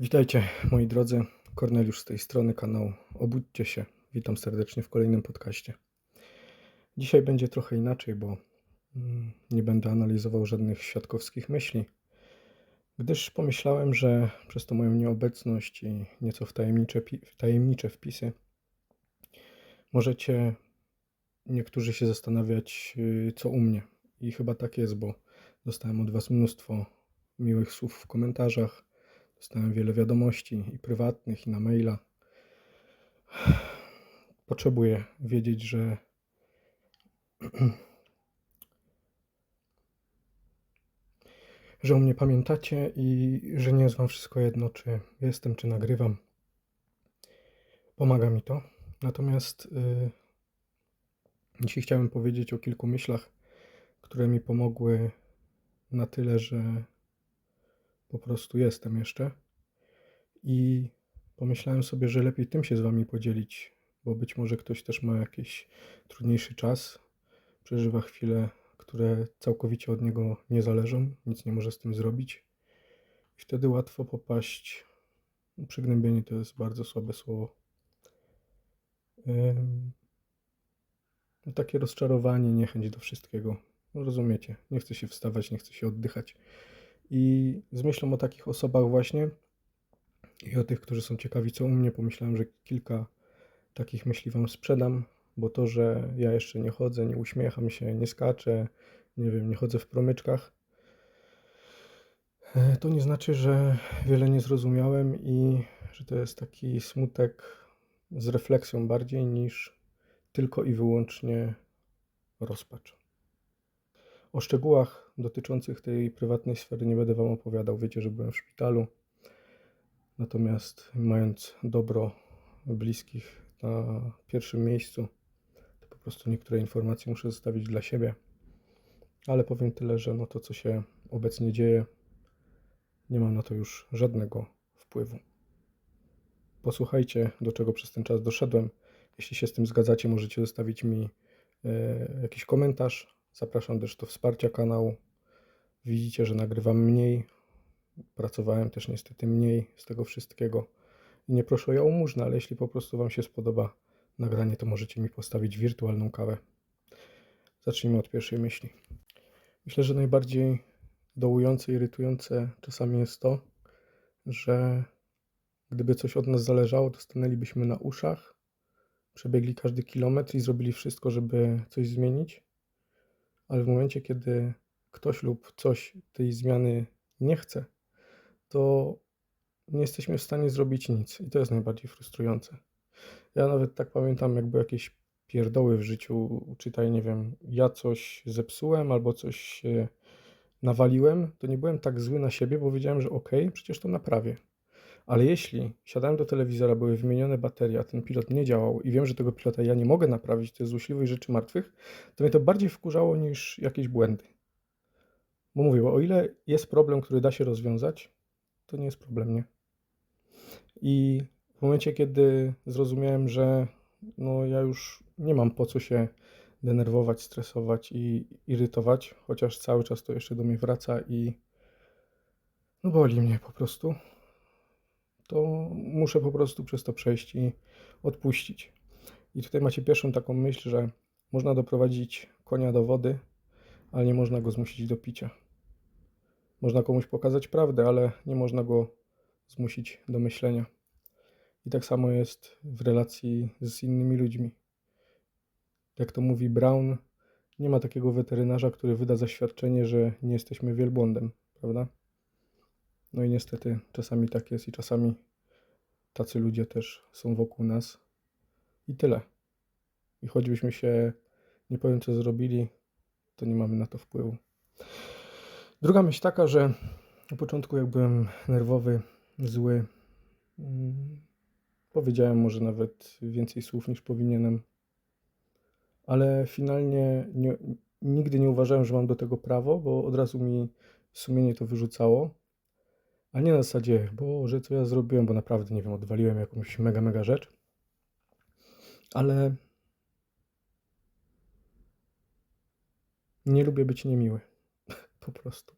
Witajcie moi drodzy, Korneliusz z tej strony kanału Obudźcie się. Witam serdecznie w kolejnym podcaście. Dzisiaj będzie trochę inaczej, bo mm, nie będę analizował żadnych świadkowskich myśli, gdyż pomyślałem, że przez to moją nieobecność i nieco wtajemnicze, tajemnicze wpisy możecie niektórzy się zastanawiać, y, co u mnie. I chyba tak jest, bo dostałem od Was mnóstwo miłych słów w komentarzach Dostałem wiele wiadomości i prywatnych, i na maila. Potrzebuję wiedzieć, że że o mnie pamiętacie i że nie jest wam wszystko jedno, czy jestem, czy nagrywam. Pomaga mi to. Natomiast yy, dzisiaj chciałem powiedzieć o kilku myślach, które mi pomogły na tyle, że po prostu jestem jeszcze. I pomyślałem sobie, że lepiej tym się z wami podzielić, bo być może ktoś też ma jakiś trudniejszy czas, przeżywa chwile, które całkowicie od niego nie zależą, nic nie może z tym zrobić. I wtedy łatwo popaść. Przygnębienie to jest bardzo słabe słowo. No, takie rozczarowanie, niechęć do wszystkiego. No, rozumiecie, nie chce się wstawać, nie chce się oddychać. I z myślą o takich osobach właśnie i o tych, którzy są ciekawi, co u mnie, pomyślałem, że kilka takich myśli Wam sprzedam, bo to, że ja jeszcze nie chodzę, nie uśmiecham się, nie skaczę, nie wiem, nie chodzę w promyczkach, e, to nie znaczy, że wiele nie zrozumiałem i że to jest taki smutek z refleksją bardziej niż tylko i wyłącznie rozpacz. O szczegółach dotyczących tej prywatnej sfery nie będę Wam opowiadał. Wiecie, że byłem w szpitalu. Natomiast mając dobro bliskich na pierwszym miejscu, to po prostu niektóre informacje muszę zostawić dla siebie. Ale powiem tyle, że no to, co się obecnie dzieje, nie mam na to już żadnego wpływu. Posłuchajcie, do czego przez ten czas doszedłem. Jeśli się z tym zgadzacie, możecie zostawić mi e, jakiś komentarz Zapraszam też do wsparcia kanału. Widzicie, że nagrywam mniej. Pracowałem też niestety mniej z tego wszystkiego. I nie proszę o jałmużnę, ale jeśli po prostu Wam się spodoba nagranie, to możecie mi postawić wirtualną kawę. Zacznijmy od pierwszej myśli. Myślę, że najbardziej dołujące, irytujące czasami jest to, że gdyby coś od nas zależało, to stanęlibyśmy na uszach, przebiegli każdy kilometr i zrobili wszystko, żeby coś zmienić ale w momencie, kiedy ktoś lub coś tej zmiany nie chce, to nie jesteśmy w stanie zrobić nic. I to jest najbardziej frustrujące. Ja nawet tak pamiętam, jakby jakieś pierdoły w życiu, czytaj, nie wiem, ja coś zepsułem albo coś nawaliłem, to nie byłem tak zły na siebie, bo wiedziałem, że okej, okay, przecież to naprawię. Ale jeśli siadałem do telewizora, były wymienione baterie, a ten pilot nie działał i wiem, że tego pilota ja nie mogę naprawić, to jest złośliwej rzeczy martwych, to mnie to bardziej wkurzało niż jakieś błędy. Bo mówię, bo o ile jest problem, który da się rozwiązać, to nie jest problem, nie? I w momencie, kiedy zrozumiałem, że no ja już nie mam po co się denerwować, stresować i irytować, chociaż cały czas to jeszcze do mnie wraca i no boli mnie po prostu, to muszę po prostu przez to przejść i odpuścić. I tutaj macie pierwszą taką myśl, że można doprowadzić konia do wody, ale nie można go zmusić do picia. Można komuś pokazać prawdę, ale nie można go zmusić do myślenia. I tak samo jest w relacji z innymi ludźmi. Jak to mówi Brown, nie ma takiego weterynarza, który wyda zaświadczenie, że nie jesteśmy wielbłądem, prawda? No i niestety czasami tak jest i czasami tacy ludzie też są wokół nas. I tyle. I choćbyśmy się nie powiem co zrobili, to nie mamy na to wpływu. Druga myśl taka, że na początku jak byłem nerwowy, zły, mm, powiedziałem może nawet więcej słów niż powinienem, ale finalnie nie, nigdy nie uważałem, że mam do tego prawo, bo od razu mi sumienie to wyrzucało. A nie na zasadzie, Boże, co ja zrobiłem, bo naprawdę, nie wiem, odwaliłem jakąś mega, mega rzecz. Ale nie lubię być niemiły. po prostu.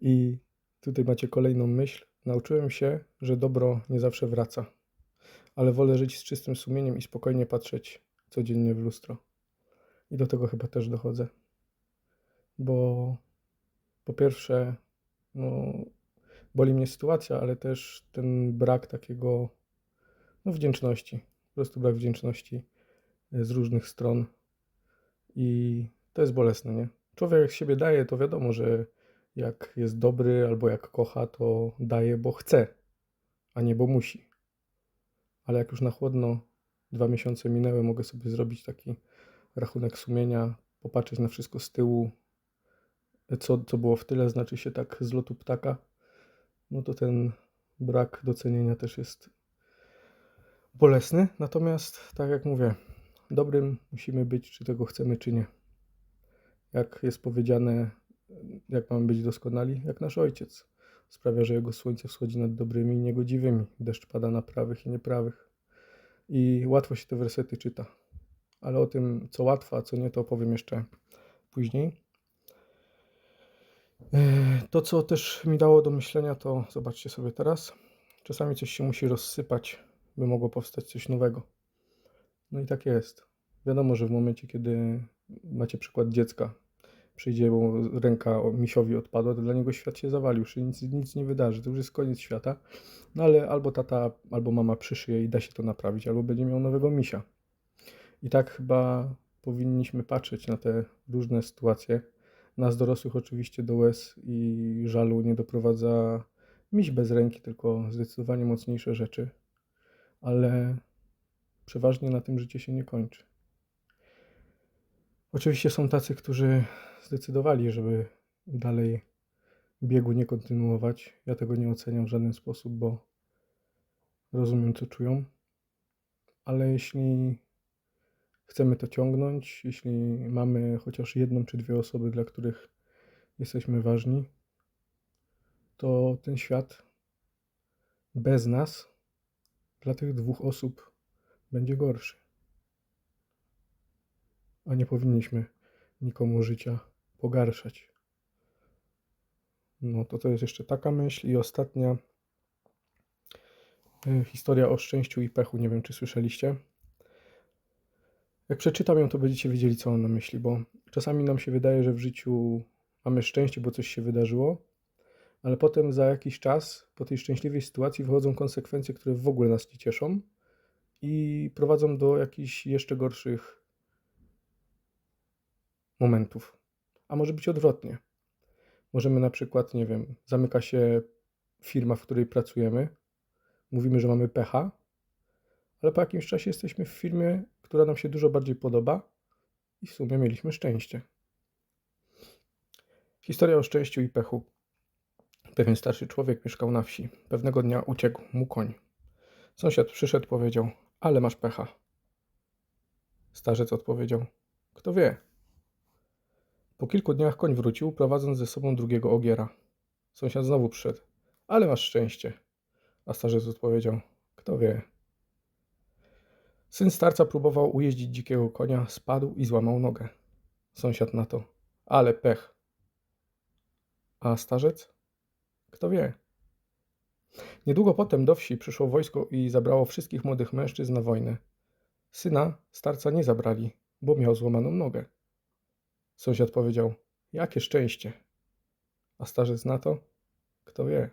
I Tutaj macie kolejną myśl. Nauczyłem się, że dobro nie zawsze wraca, ale wolę żyć z czystym sumieniem i spokojnie patrzeć codziennie w lustro. I do tego chyba też dochodzę. Bo po pierwsze, no, boli mnie sytuacja, ale też ten brak takiego no, wdzięczności. Po prostu brak wdzięczności e, z różnych stron. I to jest bolesne, nie? Człowiek jak siebie daje, to wiadomo, że jak jest dobry albo jak kocha, to daje, bo chce, a nie bo musi. Ale jak już na chłodno dwa miesiące minęły, mogę sobie zrobić taki rachunek sumienia, popatrzeć na wszystko z tyłu, co, co było w tyle, znaczy się tak z lotu ptaka, no to ten brak docenienia też jest bolesny. Natomiast, tak jak mówię, dobrym musimy być, czy tego chcemy, czy nie. Jak jest powiedziane, jak mamy być doskonali, jak nasz ojciec. Sprawia, że jego słońce wschodzi nad dobrymi i niegodziwymi. Deszcz pada na prawych i nieprawych. I łatwo się te wersety czyta. Ale o tym, co łatwo, a co nie, to opowiem jeszcze później. E, to, co też mi dało do myślenia, to zobaczcie sobie teraz. Czasami coś się musi rozsypać, by mogło powstać coś nowego. No i tak jest. Wiadomo, że w momencie, kiedy macie przykład dziecka, przyjdzie mu ręka misiowi odpadła, to dla niego świat się zawalił, już nic, nic nie wydarzy, to już jest koniec świata. No ale albo tata, albo mama przyszyje i da się to naprawić, albo będzie miał nowego misia. I tak chyba powinniśmy patrzeć na te różne sytuacje. Nas dorosłych oczywiście do łez i żalu nie doprowadza miś bez ręki, tylko zdecydowanie mocniejsze rzeczy. Ale przeważnie na tym życie się nie kończy. Oczywiście są tacy, którzy zdecydowali, żeby dalej biegu nie kontynuować. Ja tego nie oceniam w żaden sposób, bo rozumiem, co czują. Ale jeśli chcemy to ciągnąć, jeśli mamy chociaż jedną czy dwie osoby, dla których jesteśmy ważni, to ten świat bez nas dla tych dwóch osób będzie gorszy. A nie powinniśmy nikomu życia pogarszać. No to to jest jeszcze taka myśl. I ostatnia e, historia o szczęściu i pechu. Nie wiem, czy słyszeliście. Jak przeczytam ją, to będziecie wiedzieli, co on na myśli, bo czasami nam się wydaje, że w życiu mamy szczęście, bo coś się wydarzyło, ale potem za jakiś czas, po tej szczęśliwej sytuacji, wychodzą konsekwencje, które w ogóle nas nie cieszą i prowadzą do jakichś jeszcze gorszych momentów. A może być odwrotnie. Możemy na przykład, nie wiem, zamyka się firma, w której pracujemy, mówimy, że mamy pecha, ale po jakimś czasie jesteśmy w firmie, która nam się dużo bardziej podoba i w sumie mieliśmy szczęście. Historia o szczęściu i pechu. Pewien starszy człowiek mieszkał na wsi. Pewnego dnia uciekł mu koń. Sąsiad przyszedł, powiedział: Ale masz pecha. Starzec odpowiedział: Kto wie? Po kilku dniach koń wrócił, prowadząc ze sobą drugiego ogiera. Sąsiad znowu przyszedł: Ale masz szczęście. A starzec odpowiedział: Kto wie? Syn starca próbował ujeździć dzikiego konia, spadł i złamał nogę. Sąsiad na to. Ale pech. A starzec? Kto wie? Niedługo potem do wsi przyszło wojsko i zabrało wszystkich młodych mężczyzn na wojnę. Syna starca nie zabrali, bo miał złamaną nogę. Sąsiad powiedział: Jakie szczęście. A starzec na to? Kto wie?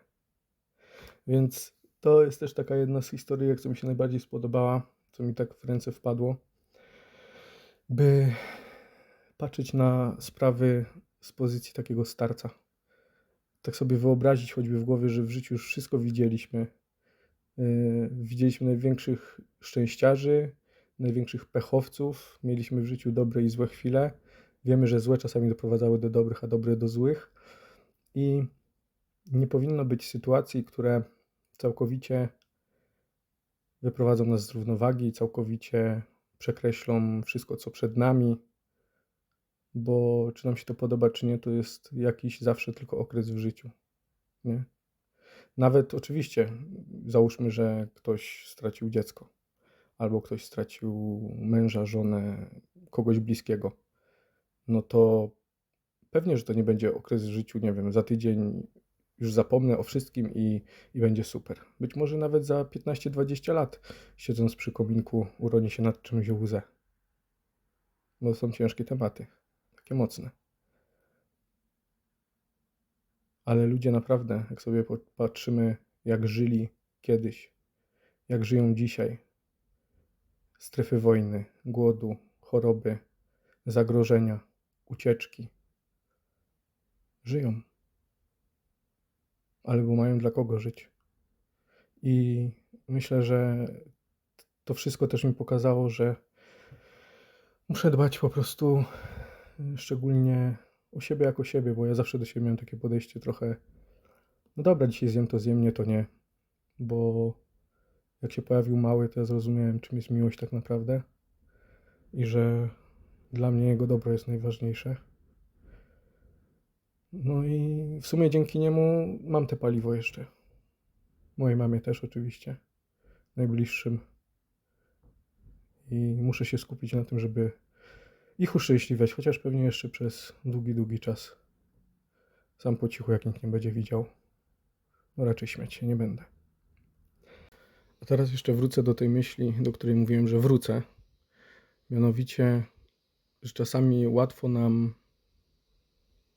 Więc to jest też taka jedna z historii, co mi się najbardziej spodobała co mi tak w ręce wpadło, by patrzeć na sprawy z pozycji takiego starca. Tak sobie wyobrazić choćby w głowie, że w życiu już wszystko widzieliśmy. Yy, widzieliśmy największych szczęściarzy, największych pechowców, mieliśmy w życiu dobre i złe chwile. Wiemy, że złe czasami doprowadzały do dobrych, a dobre do złych. I nie powinno być sytuacji, które całkowicie wyprowadzą nas z równowagi i całkowicie przekreślą wszystko, co przed nami, bo czy nam się to podoba, czy nie, to jest jakiś zawsze tylko okres w życiu. Nie? Nawet oczywiście, załóżmy, że ktoś stracił dziecko, albo ktoś stracił męża, żonę, kogoś bliskiego, no to pewnie, że to nie będzie okres w życiu, nie wiem, za tydzień już zapomnę o wszystkim i, i będzie super. Być może nawet za 15-20 lat, siedząc przy kominku, uroni się nad czymś łzę. Bo są ciężkie tematy, takie mocne. Ale ludzie naprawdę, jak sobie patrzymy, jak żyli kiedyś, jak żyją dzisiaj, strefy wojny, głodu, choroby, zagrożenia, ucieczki, żyją. Ale bo mają dla kogo żyć. I myślę, że to wszystko też mi pokazało, że muszę dbać po prostu szczególnie o siebie jako siebie, bo ja zawsze do siebie miałem takie podejście trochę, no dobra, dzisiaj zjem to zjem, nie to nie, bo jak się pojawił mały, to ja zrozumiałem, czym jest miłość tak naprawdę i że dla mnie jego dobro jest najważniejsze. No i w sumie dzięki niemu mam te paliwo jeszcze. Mojej mamie też oczywiście, najbliższym. I muszę się skupić na tym, żeby ich uszczęśliwiać, chociaż pewnie jeszcze przez długi, długi czas. Sam po cichu, jak nikt nie będzie widział. No raczej śmiać się nie będę. A teraz jeszcze wrócę do tej myśli, do której mówiłem, że wrócę. Mianowicie, że czasami łatwo nam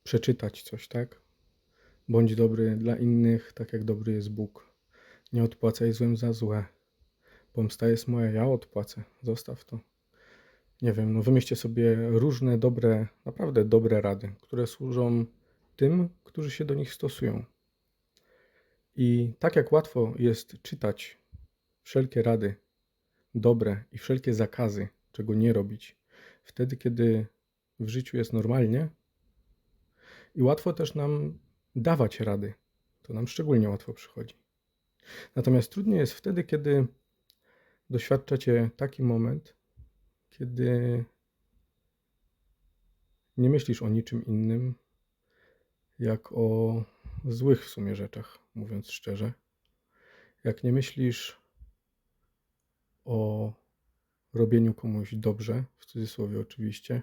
przeczytać coś, tak? Bądź dobry dla innych, tak jak dobry jest Bóg. Nie odpłacaj złem za złe. Pomsta jest moja, ja odpłacę. Zostaw to. Nie wiem, no wymyślcie sobie różne dobre, naprawdę dobre rady, które służą tym, którzy się do nich stosują. I tak jak łatwo jest czytać wszelkie rady dobre i wszelkie zakazy, czego nie robić, wtedy, kiedy w życiu jest normalnie, i łatwo też nam dawać rady. To nam szczególnie łatwo przychodzi. Natomiast trudniej jest wtedy, kiedy doświadczacie taki moment, kiedy nie myślisz o niczym innym, jak o złych w sumie rzeczach, mówiąc szczerze. Jak nie myślisz o robieniu komuś dobrze, w cudzysłowie oczywiście,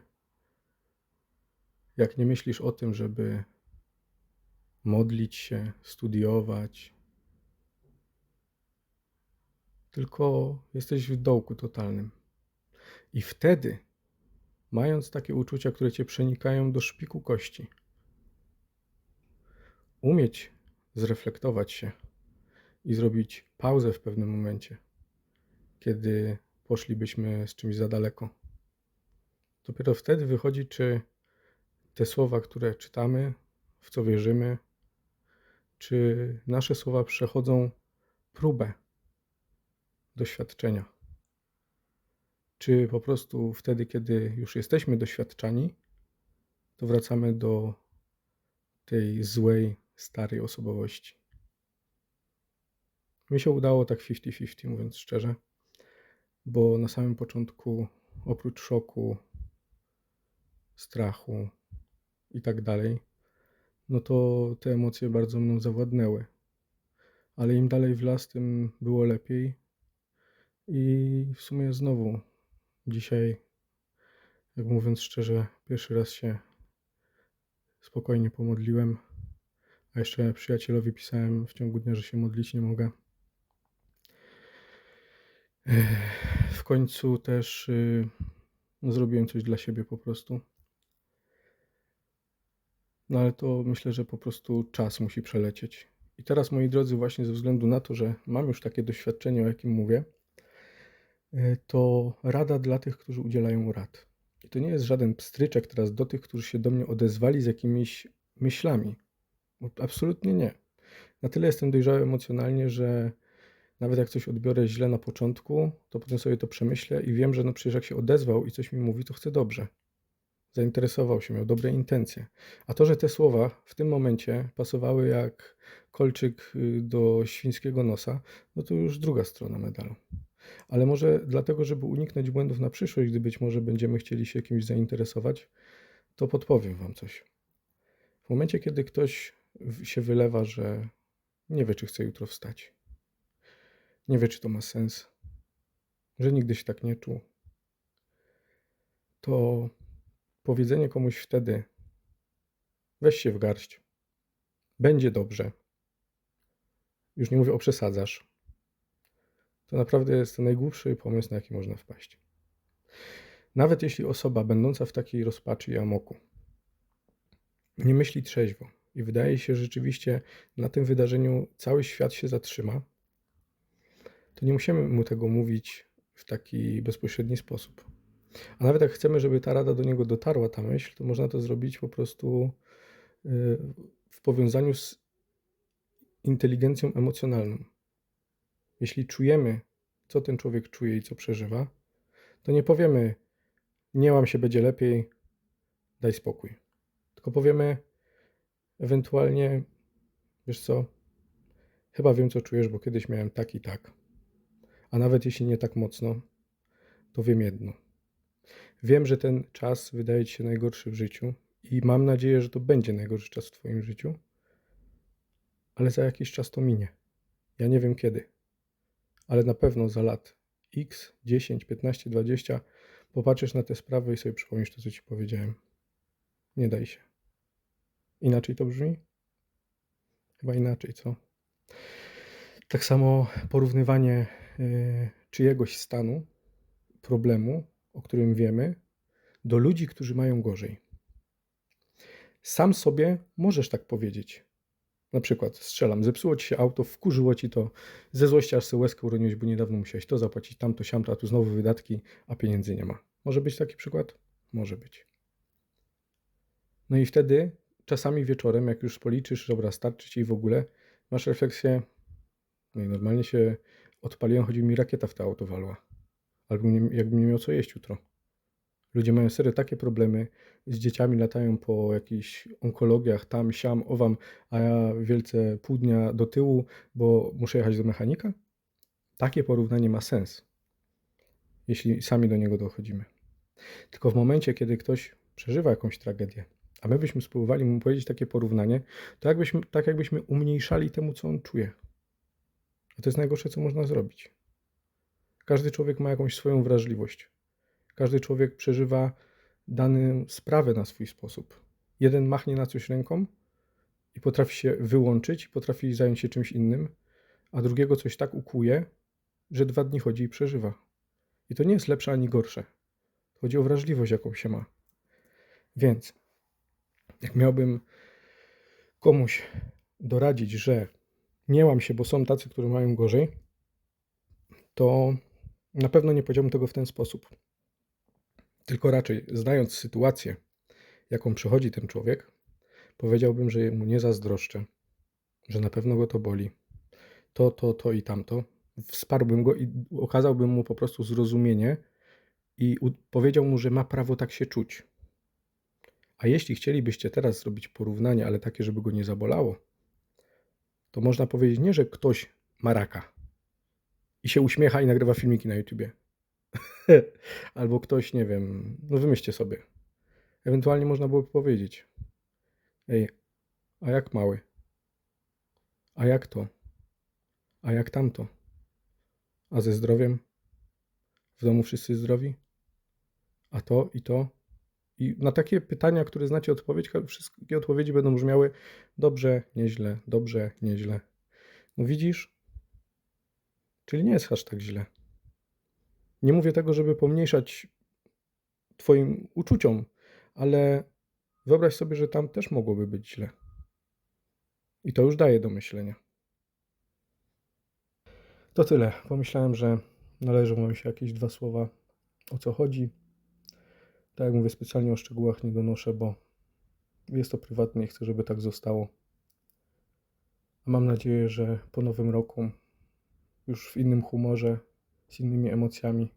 jak nie myślisz o tym, żeby modlić się, studiować, tylko jesteś w dołku totalnym. I wtedy, mając takie uczucia, które cię przenikają do szpiku kości, umieć zreflektować się i zrobić pauzę w pewnym momencie, kiedy poszlibyśmy z czymś za daleko. Dopiero wtedy wychodzi, czy te słowa, które czytamy, w co wierzymy, czy nasze słowa przechodzą próbę doświadczenia. Czy po prostu wtedy, kiedy już jesteśmy doświadczani, to wracamy do tej złej, starej osobowości. Mi się udało tak 50-50, mówiąc szczerze, bo na samym początku, oprócz szoku, strachu i tak dalej, no to te emocje bardzo mną zawładnęły. Ale im dalej w las, tym było lepiej. I w sumie znowu Dzisiaj, jak mówiąc szczerze, pierwszy raz się spokojnie pomodliłem, a jeszcze przyjacielowi pisałem w ciągu dnia, że się modlić nie mogę. W końcu też y, no, zrobiłem coś dla siebie po prostu. No ale to myślę, że po prostu czas musi przelecieć. I teraz, moi drodzy, właśnie ze względu na to, że mam już takie doświadczenie, o jakim mówię, E, to rada dla tych, którzy udzielają rad. I to nie jest żaden pstryczek teraz do tych, którzy się do mnie odezwali z jakimiś myślami. Absolutnie nie. Na tyle jestem dojrzały emocjonalnie, że nawet jak coś odbiorę źle na początku, to potem sobie to przemyślę i wiem, że no przecież jak się odezwał i coś mi mówi, to chce dobrze. Zainteresował się, miał dobre intencje. A to, że te słowa w tym momencie pasowały jak kolczyk y, do świńskiego nosa, no to już druga strona medalu ale może dlatego, żeby uniknąć błędów na przyszłość, gdy być może będziemy chcieli się kimś zainteresować, to podpowiem Wam coś. W momencie, kiedy ktoś się wylewa, że nie wie, czy chce jutro wstać, nie wie, czy to ma sens, że nigdy się tak nie czuł, to powiedzenie komuś wtedy: weź się w garść, będzie dobrze, już nie mówię o przesadzasz, to naprawdę jest to najgłupszy pomysł, na jaki można wpaść. Nawet jeśli osoba będąca w takiej rozpaczy i amoku nie myśli trzeźwo i wydaje się, że rzeczywiście na tym wydarzeniu cały świat się zatrzyma, to nie musimy mu tego mówić w taki bezpośredni sposób. A nawet jak chcemy, żeby ta rada do niego dotarła, ta myśl, to można to zrobić po prostu y, w powiązaniu z inteligencją emocjonalną. Jeśli czujemy, co ten człowiek czuje i co przeżywa, to nie powiemy, nie łam się, będzie lepiej, daj spokój. Tylko powiemy ewentualnie, wiesz co, chyba wiem, co czujesz, bo kiedyś miałem tak i tak. A nawet jeśli nie tak mocno, to wiem jedno. Wiem, że ten czas wydaje ci się najgorszy w życiu i mam nadzieję, że to będzie najgorszy czas w twoim życiu, ale za jakiś czas to minie. Ja nie wiem kiedy, ale na pewno za lat x, 10, 15, 20 popatrzysz na te sprawy i sobie przypomnisz to, co ci powiedziałem. Nie daj się. Inaczej to brzmi? Chyba inaczej, co? Tak samo porównywanie y, czyjegoś stanu, problemu, o którym wiemy, do ludzi, którzy mają gorzej. Sam sobie możesz tak powiedzieć. Na przykład, strzelam, zepsuło ci się auto, wkurzyło ci to, ze złości aż sobie łezkę uroniłeś, bo niedawno musiałeś to zapłacić, tamto, siamto, a tu znowu wydatki, a pieniędzy nie ma. Może być taki przykład? Może być. No i wtedy, czasami wieczorem, jak już policzysz, dobra, starczy ci w ogóle, masz refleksję, no i normalnie się odpaliłem, chodzi mi rakieta w to auto walła. Albo nie, jakbym nie miał co jeść jutro. Ludzie mają serio takie problemy, z dzieciami latają po jakichś onkologiach, tam, siam, owam, a ja wielce pół dnia do tyłu, bo muszę jechać do mechanika? Takie porównanie ma sens, jeśli sami do niego dochodzimy. Tylko w momencie, kiedy ktoś przeżywa jakąś tragedię, a my byśmy spróbowali mu powiedzieć takie porównanie, to jakbyśmy, tak jakbyśmy umniejszali temu, co on czuje. A to jest najgorsze, co można zrobić. Każdy człowiek ma jakąś swoją wrażliwość. Każdy człowiek przeżywa daną sprawę na swój sposób. Jeden machnie na coś ręką i potrafi się wyłączyć, potrafi zająć się czymś innym, a drugiego coś tak ukuje, że dwa dni chodzi i przeżywa. I to nie jest lepsze ani gorsze. Chodzi o wrażliwość, jaką się ma. Więc, jak miałbym komuś doradzić, że nie łam się, bo są tacy, którzy mają gorzej, to na pewno nie powiedziałbym tego w ten sposób. Tylko raczej, znając sytuację, jaką przechodzi ten człowiek, powiedziałbym, że mu nie zazdroszczę, że na pewno go to boli. To, to, to i tamto. Wsparłbym go i okazałbym mu po prostu zrozumienie i powiedział mu, że ma prawo tak się czuć. A jeśli chcielibyście teraz zrobić porównanie, ale takie, żeby go nie zabolało, to można powiedzieć nie, że ktoś ma raka i się uśmiecha i nagrywa filmiki na YouTubie. Albo ktoś, nie wiem, no wymyślcie sobie. Ewentualnie można byłoby powiedzieć: Ej, a jak mały? A jak to? A jak tamto? A ze zdrowiem? W domu wszyscy zdrowi? A to i to? I na takie pytania, które znacie odpowiedź, wszystkie odpowiedzi będą brzmiały dobrze, nieźle, dobrze, nieźle. No widzisz? Czyli nie jest aż tak źle. Nie mówię tego, żeby pomniejszać Twoim uczuciom, ale wyobraź sobie, że tam też mogłoby być źle. I to już daje do myślenia. To tyle. Pomyślałem, że należą mi się jakieś dwa słowa o co chodzi. Tak jak mówię, specjalnie o szczegółach nie donoszę, bo jest to prywatne i chcę, żeby tak zostało. Mam nadzieję, że po nowym roku, już w innym humorze, z innymi emocjami,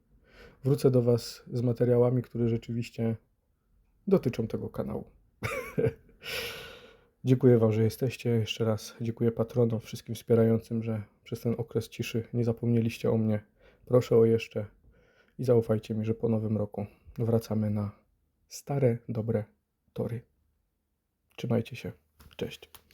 wrócę do Was z materiałami, które rzeczywiście dotyczą tego kanału. dziękuję Wam, że jesteście. Jeszcze raz dziękuję patronom, wszystkim wspierającym, że przez ten okres ciszy nie zapomnieliście o mnie. Proszę o jeszcze i zaufajcie mi, że po nowym roku wracamy na stare, dobre tory. Trzymajcie się. Cześć.